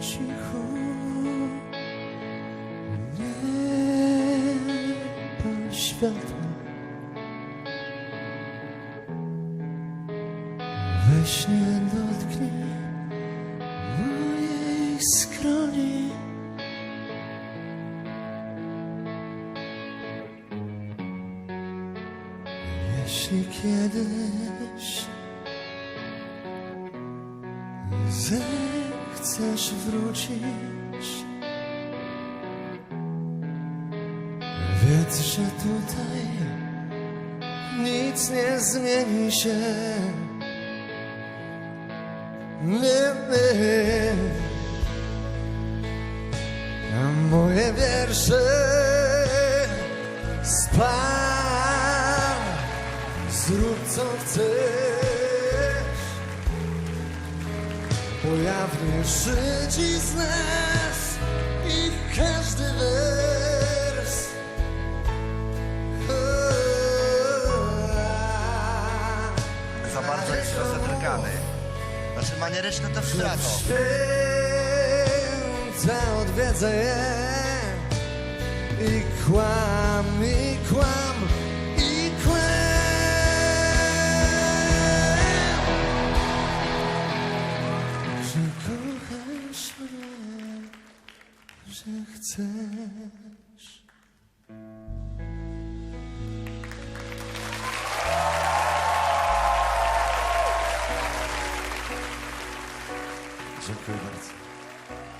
cicho. Nie pal światła. We śnie dotknij mojej skroni. Jeśli kiedyś zechcesz wrócić, wiedz, że tutaj nic nie zmieni się. Nie, nie. A moje wiersze spal, zrób co chcesz. Ujawnię żyć z nas i każdy wers. Za bardzo jest rozedrgany. Znaczy manieryczne to wstrano. Święta odwiedzę je i kłam, i kłam, chcesz. Dziękuję bardzo.